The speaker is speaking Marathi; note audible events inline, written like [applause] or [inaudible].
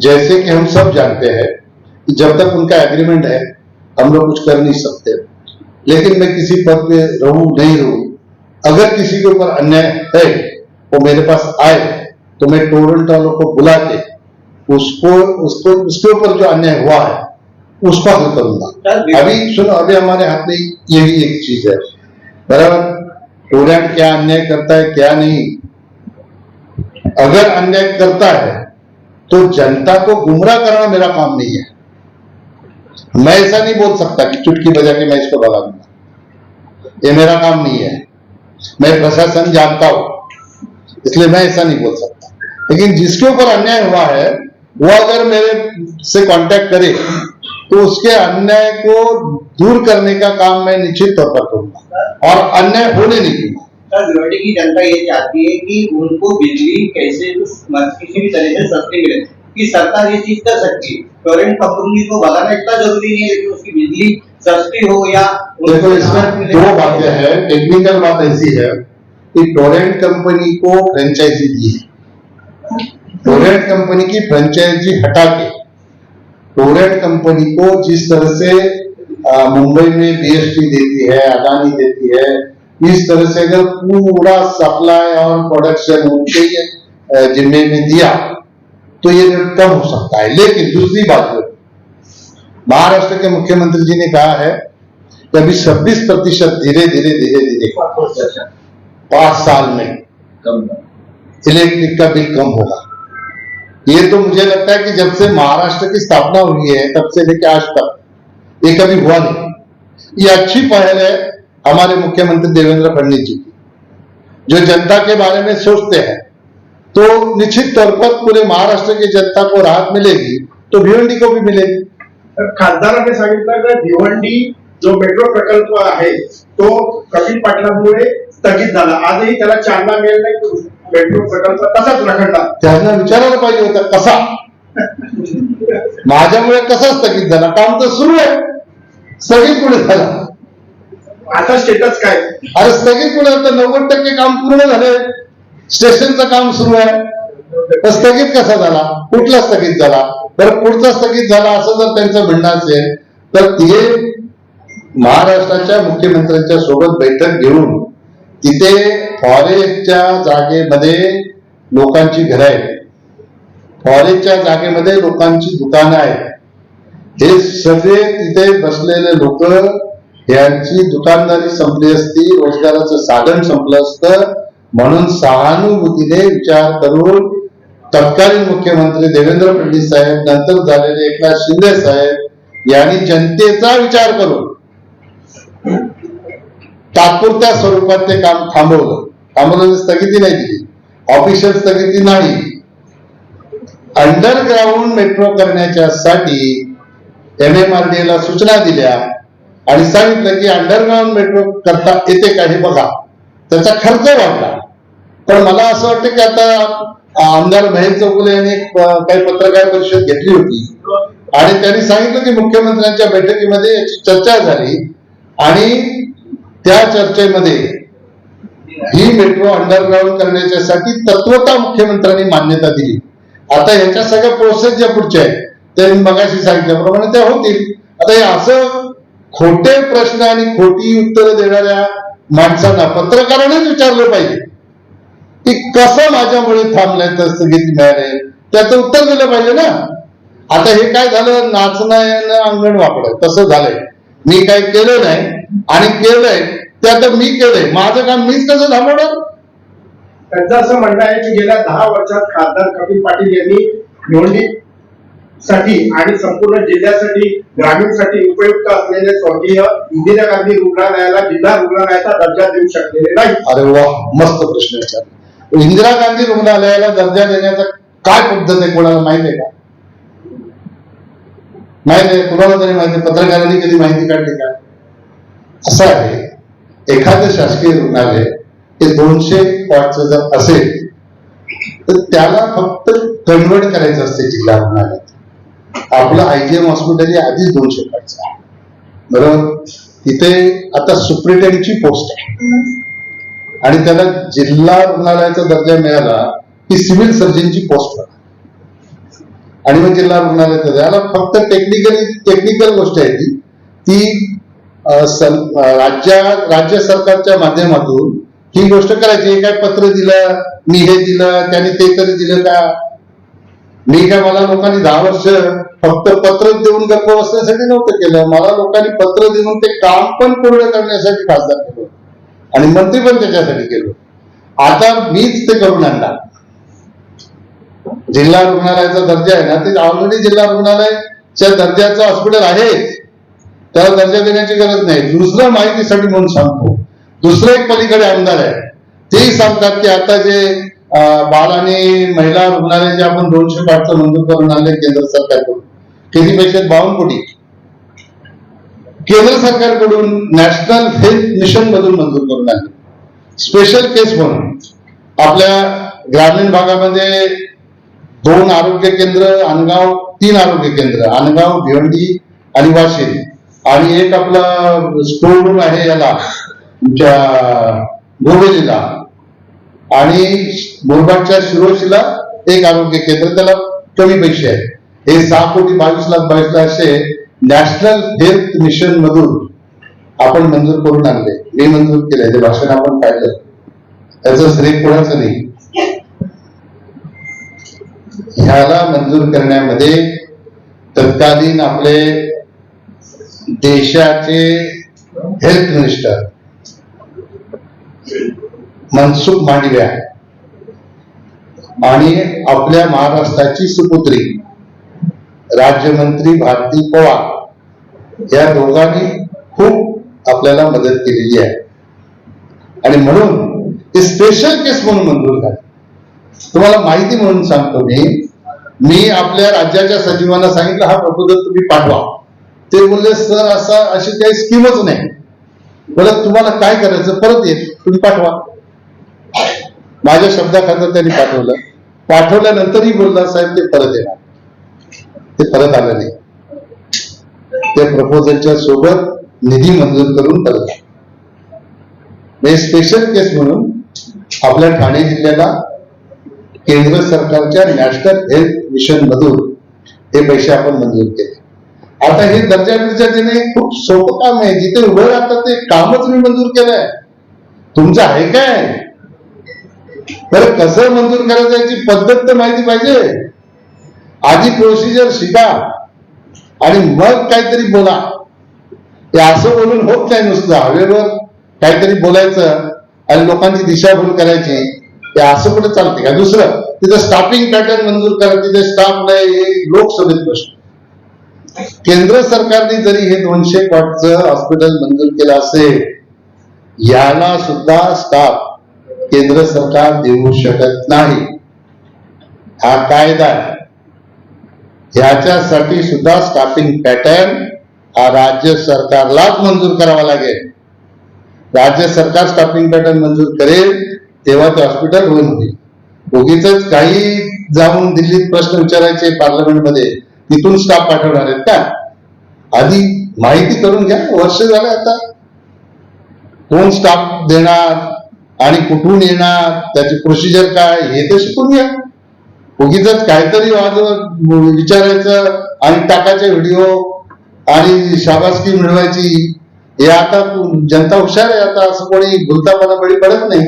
जैसे कि हम सब जानते हैं कि जब तक उनका एग्रीमेंट है हम लोग कुछ कर नहीं सकते। लेकिन मैं किसी पद पे रहूँ नहीं रहूँ अगर किसी के ऊपर अन्याय है वो मेरे पास आए तो मैं टोरेंट वालों को बुला के उसको उसको उसके ऊपर जो अन्याय हुआ है उसको हल करूँगा। अभी सुनो अभी हमारे हाथ में यही एक चीज़ है। बराबर? टोरेंट क्या अन्याय करता है क्या नहीं? अगर अन्याय करता है तो जनता को गुमराह करना मेरा काम नहीं है। मैं ऐसा नहीं बोल सकता कि चुटकी बजा के मैं इसको भगा दूँगा। ये मेरा काम नहीं है। मैं प्रशासन जानता हूँ, इसलिए मैं ऐसा नहीं बोल सकता। लेकिन जिसके ऊपर अन्याय हुआ है, वो अगर मेरे से कांटेक्ट करे तो उसके अन्याय को दूर करने का काम मैं निश्चित तौर पर करूँगा। और अन्याय होने नहीं दूँगा। सर की जनता ये चाहती है कि उनको बिजली कैसे किसी भी तरह से सस्ती मिले। कि सरकार ये चीज़ कर सकती है। टोरेंट कंपनी को भगाना इतना ज़रूरी नहीं है कि उसकी बिजली सस्ती हो या देखो इसमें दो बातें हैं। टेक्निकल बात ऐसी है कि टोरेंट कंपनी को फ्रेंचाइजी दी है। टोरेंट कंपनी की फ्रेंचाइजी हटा के टोरेंट कंपनी को जिस तरह से मुंबई में बीएसटी देती है अदानी देती है इस तरह से अगर पूरा सप्लाई और प्रोडक्शन उनके जिम्मे में दिया तो ये रेट कम हो सकता है। लेकिन दूसरी बात महाराष्ट्र के मुख्यमंत्री जी ने कहा है कि अभी 26 प्रतिशत धीरे धीरे धीरे धीरे पाँच साल में कम इलेक्ट्रिक का बिल कम होगा। ये तो मुझे लगता है कि जब से महाराष्ट्र की स्थापना हुई है तब से लेकर आज तक ये कभी हुआ नहीं। ये अच्छी पहल है हमारे मुख्यमंत्री देवेंद्र फडणवीस जी की जो जनता के बारे में सोचते हैं तो निश्चित तौर पर पूरे महाराष्ट्र की जनता को राहत मिलेगी तो भिवंडी को भी मिलेगी। खासदारांनी सांगितलं की भिवंडी जो मेट्रो प्रकल्प आहे तो कपिल पाटलांमुळे स्थगित झाला. आजही त्याला चालना मिळेल नाही तो मेट्रो प्रकल्प तसाच रखडला त्यांना विचारायला पाहिजे होतं कसा? [laughs] माझ्यामुळे कसा स्थगित झाला? काम तर सुरू आहे. स्थगित कुठे झाला? आता स्टेटस काय? अरे स्थगित पुढे आता नव्वद टक्के काम पूर्ण झाले. स्टेशनचं काम सुरू आहे. स्थगित कसा झाला? कुठला स्थगित झाला? बरं पुढचा स्थगित झाला असं जर त्यांचं म्हणणं असेल तर ते महाराष्ट्राच्या मुख्यमंत्र्यांच्या सोबत बैठक घेऊन तिथे फॉरेस्टच्या जागेमध्ये लोकांची घरं आहेत. फॉरेस्टच्या जागेमध्ये लोकांची दुकानं आहेत. हे सगळे तिथे बसलेले लोक यांची दुकानदारी संपली असती रोजगाराचं साधन संपलं असतं म्हणून सहानुभूतीने विचार करून तत्कालीन मुख्यमंत्री देवेंद्र फडणवीस साहेब नंतर झालेले एकनाथ शिंदे साहेब यांनी जनतेचा विचार करून तात्पुरत्या स्वरूपात ते काम थांबवलं. थांबवलं स्थगिती नाही दिली. ऑफिशियल स्थगिती नाही. अंडरग्राऊंड मेट्रो करण्याच्या साठी एम एम आर डी ला सूचना दिल्या. आणि सांगितलं की अंडरग्राऊंड मेट्रो करता येते का हे बघा. त्याचा खर्च वाढला. पण मला असं वाटतं की आता आमदार महेश चौगुले यांनी काही पत्रकार परिषद घेतली होती. आणि त्यांनी सांगितलं की मुख्यमंत्र्यांच्या बैठकीमध्ये याची चर्चा झाली. आणि त्या चर्चेमध्ये ही मेट्रो अंडरग्राऊंड करण्याच्यासाठी तत्वता मुख्यमंत्र्यांनी मान्यता दिली. आता ह्याच्या सगळ्या प्रोसेस ज्या पुढच्या आहेत त्यांनी मगाशी सांगितल्याप्रमाणे त्या होतील. आता हे असं खोटे प्रश्न आणि खोटी उत्तरं देणाऱ्या माणसांना पत्रकारानेच विचारलं पाहिजे. की कसं माझ्यामुळे थांबलंय तर स्थगित मिळाले? त्याचं उत्तर दिलं पाहिजे ना. आता हे काय झालं? नाचणं अंगण वापरलं तसं झालंय. मी काय केलं नाही आणि केलंय ते आता मी केलंय. माझं काम मीच कसं थांबवणार? त्यांचं असं म्हणणं आहे की गेल्या दहा वर्षात खासदार कपिल पाटील यांनी निवडणूक साठी आणि संपूर्ण जिल्ह्यासाठी ग्रामीणसाठी उपयुक्त असलेले स्वर्गीय इंदिरा गांधी रुग्णालयाला जिल्हा रुग्णालयाचा दर्जा देऊ शकलेले नाही. अरे वा मस्त प्रश्न विचारला. इंदिरा गांधी रुग्णालयाला दर्जा देण्याचा काय पद्धत आहे कोणाला माहिती आहे का? माहिती आहे? कुणाला तरी माहिती पत्रकारांनी कधी माहिती काढली का? असं आहे एखादं शासकीय रुग्णालय हे दोनशे वॉटचं जर असेल तर त्याला फक्त कन्वर्ट करायचं असते जिल्हा रुग्णालयात. आपलं आयजीएम हॉस्पिटल हे आधीच दोनशे वॉटचं आहे. बरोबर? तिथे आता सुप्रिटेंडची पोस्ट आहे. आणि त्याला जिल्हा रुग्णालयाचा दर्जा मिळाला की सिव्हिल सर्जनची पोस्ट आणि मग जिल्हा रुग्णालयात याला फक्त टेक्निकली टेक्निकल गोष्ट आहे ती. ती राज्या राज्य सरकारच्या माध्यमातून ही गोष्ट करायची. काय पत्र दिलं? मी हे दिलं? त्याने ते तरी दिलं का? मी काय मला लोकांनी दहा वर्ष फक्त पत्र देऊन गप्प बसण्यासाठी नव्हतं केलं. मला लोकांनी पत्र देऊन ते काम पण पूर्ण करण्यासाठी खासदार केलं. आणि मंत्री पण त्याच्यासाठी केलं. आता मीच ते करून आणणार. जिल्हा रुग्णालयाचा दर्जा आहे ना ते ऑलरेडी जिल्हा रुग्णालयाच्या दर्जाचं हॉस्पिटल आहे त्याला दर्जा देण्याची गरज नाही. दुसरं माहितीसाठी म्हणून सांगतो. दुसरं एक पलीकडे आमदार आहे. तेही सांगतात की आता जे बाल आणि महिला रुग्णालयाचे आपण दोनशे पाठचं मंजूर करून आणले केंद्र सरकारकडून. किती पैसे बावन्न कोटी. केंद्र सरकारकडून नॅशनल हेल्थ मिशन मधून मंजूर करून आणले स्पेशल केस म्हणून. आपल्या ग्रामीण भागामध्ये दोन आरोग्य केंद्र अनगाव तीन आरोग्य केंद्र अनगाव भिवंडी आणि वाशिम आणि एक आपला स्टोर रूम आहे याला तुमच्या आणि मुरबाडच्या शिरोशीला एक आरोग्य केंद्र त्याला कमी पैसे आहे हे सहा कोटी बावीस लाख बावीस असे नॅशनल हेल्थ मिशन मधून आपण मंजूर करून आणले. मी मंजूर केले ते भाषण आपण पाहिलं. त्याचं श्रेय कोणाचं नाही? ह्याला मंजूर करण्यामध्ये तत्कालीन आपले देशाचे हेल्थ मिनिस्टर मनसुख मांडव्या आणि आपल्या महाराष्ट्राची सुपुत्री राज्यमंत्री भारती पवार या दोघांनी खूप आपल्याला मदत केलेली आहे. आणि म्हणून ते स्पेशल केस म्हणून मंजूर झाले. तुम्हाला माहिती म्हणून सांगतो मी मी आपल्या राज्याच्या सचिवांना सांगितलं हा प्रपोजल तुम्ही पाठवा. ते बोलले सर असा अशी काही स्कीमच नाही. बोला तुम्हाला काय करायचं? परत येत तुम्ही पाठवा. माझ्या शब्दाखातर त्यांनी पाठवलं. पाठवल्यानंतरही बोलणार साहेब ते परत येणार. ते परत आलं नाही. ते प्रपोजलच्या सोबत निधी मंजूर करून परत आले. म्हणजे स्पेशल केस म्हणून आपल्या ठाणे जिल्ह्याला केंद्र सरकारच्या नॅशनल हेल्थ मिशन मधून हे पैसे आपण मंजूर केले. आता हे दर्जा बिर्जा देणे खूप सोपं काम आहे. जिथे उभं राहतात ते कामच मी मंजूर केलंय. तुमचं आहे काय? तर कसं मंजूर करायचं याची पद्धत तर माहिती पाहिजे. आधी प्रोसिजर शिका आणि मग काहीतरी बोला. ते असं बोलून होत नाही नुसतं. हवेवर काहीतरी बोलायचं आणि लोकांची दिशाभूल करायची ते असं कुठे चालते का? दुसरं तिथं स्टाफिंग पॅटर्न मंजूर करा. तिथे स्टाफ नाही हे लोकसभेत प्रश्न. केंद्र सरकारने जरी हे दोनशे कॉटचं हॉस्पिटल मंजूर केलं असेल याला सुद्धा स्टाफ केंद्र सरकार देऊ शकत नाही. हा कायदा ह्याच्यासाठी सुद्धा स्टाफिंग पॅटर्न हा राज्य सरकारलाच मंजूर करावा लागेल. राज्य सरकार स्टाफिंग पॅटर्न मंजूर करेल तेव्हा ते हॉस्पिटल होईल होईल. उगीच काही जाऊन दिल्लीत प्रश्न विचारायचे पार्लमेंटमध्ये तिथून स्टाफ पाठवणार आहेत का? आधी माहिती करून घ्या वर्ष झालं आता. कोण स्टाफ देणार? आणि कुठून येणार त्याची प्रोसिजर काय हे तर शिकून घ्या. उगीच काहीतरी वाज विचारायचं आणि टाकायचे व्हिडिओ आणि शाबासकी मिळवायची. हे आता जनता हुशार आहे आता असं कोणी भुलतापणा बळी पडत नाही.